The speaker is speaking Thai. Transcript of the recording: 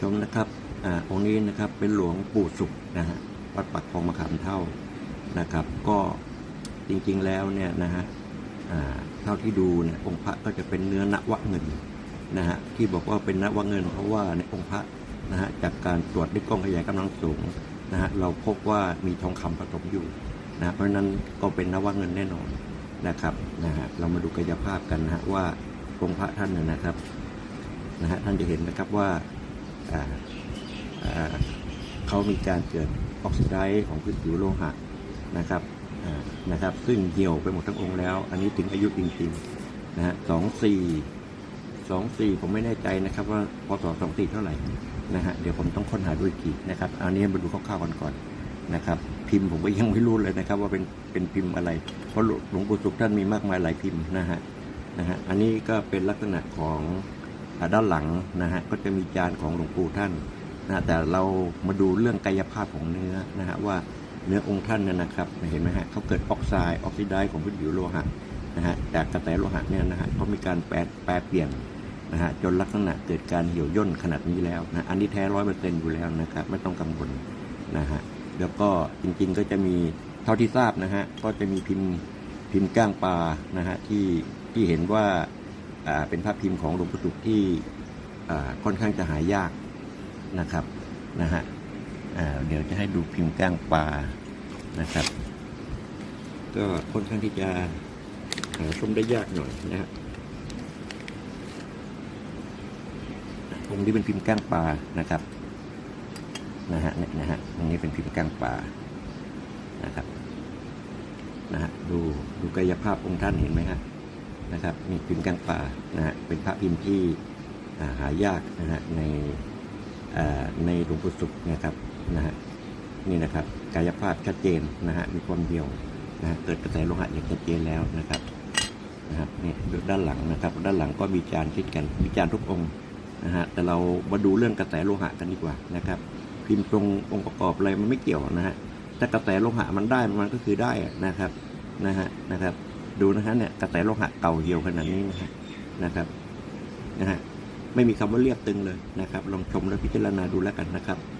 ชมนะครับอ่าองค์นี้นะครับเป็นหลวงปู่สุขนะฮะวัดปักคลองมะขามเท่านะครับ ก็จริงๆแล้วเนี่ยนะฮะอ่าเท่าที่ดูเนี่ยองค์พระก็จะเป็นเนื้อนวะเงินนะฮะที่บอกว่าเป็นนวะเงิน เพราะว่าในองค์พระนะฮะจากการตรวจด้วยกล้องขยายกำลังสูงนะฮะเราพบว่ามีทองคำผสมอยู่นะเพราะฉะนั้นก็เป็นนวะเงินแน่นอนนะครับนะฮะเรามาดูกายภาพกันนะฮะว่าองค์พระท่านน่ยนะครับนะฮะท่านจะเห็นนะครับว่า เขามีการเกิดออกซิไดซ์ของพื้นผิวโลหะนะครับนะครับ ซึ่งเหี่ยวไปหมดทั้งองค์แล้ว อันนี้ถึงอายุจริงๆนะฮะสองสี่สองสี่ผมไม่แน่ใจนะครับว่าพศสองสี่เท่าไหร่นะฮะเดี๋ยวผมต้องค้นหาด้วยอีกทีนะครับอันนี้มาดูคร่าวๆกันก่อนนะครับ พิมพ์ผมก็ยังไม่รู้เลยนะครับ ว่าเป็นเป็นพิมพ์อะไร เพราะหลวงปู่สุขท่านมีมากมายหลายพิมพ์นะฮะนะฮะอันนี้ก็เป็นลักษณะของ ด้านหลังนะฮะก็จะมีจานของหลวงปู่ท่านนะแต่เรามาดูเรื่องกายภาพของเนื้อนะฮะว่าเนื้อองค์ท่านเนี่ยนะครับเห็นไหมฮะเขาเกิดออกไซด์ออกซิไดซ์ของพื้นผิวโลหะนะฮะจากกระแสโลหะเนี่ยนะฮะเขามีการแปรแปรเปลี่ยนนะฮะจนลักษณะเกิดการเหี่ยวย่นขนาดนี้แล้วนะอันนี้แท้ร้อยเปอร์เซ็นต์อยู่แล้วนะครับไม่ต้องกังวลนะฮะแล้วก็จริงๆก็จะมีเท่าที่ทราบนะฮะก็จะมีพิมพ์พิมพ์ก้างปลานะฮะที่ที่เห็นว่าอ่า เป็นภาพพิมพ์ของหลวงปู่สุขที่ค่อนข้างจะหายากนะครับนะฮะเดี๋ยวจะให้ดูพิมพ์ก้างปลานะครับ ก็ค่อนข้างที่จะหาชมได้ยากหน่อยนะฮะองค์นี้เป็นพิมพ์ก้างปลานะครับนะฮะเนี่ยนะฮะตรงนี้เป็นพิมพ์ก้างปลานะครับนะฮะดูดูกายภาพองค์ท่านเห็นไหมฮะ นะครับมีพิมพ์กลางป่านะฮะเป็นพระพิมพ์ที่าหายากนะฮะในในหลวงปู่สุขนะครับนะฮะนี่นะครับกายภาพชัดเจนนะฮะมีความเดียวนะฮะเกิดกระแสโลหะอย่างชัดเจนแล้วนะครับนะครับนี่ดูด้านหลังนะครับ ด้านหลังก็มีจานเช่นกันมีจานทุกองค์นะฮะแต่เรามาดูเรื่องกระแสโลหะกันดีกว่านะครับ พิมพ์ตรงองค์ประกอบอะไรมันไม่เกี่ยวนะฮะถ้ากระแสโลหะมันได้มันก็คือได้นะครับนะฮะนะครับ ดูนะฮะเนี่ยกระแสโลหะเก่าเหี่ยวขนาดนี้นะฮะนะครับนะฮะไม่มีคำว่าเรียบตึงเลยนะครับ ลองชมและพิจารณาดูแล้วกันนะครับ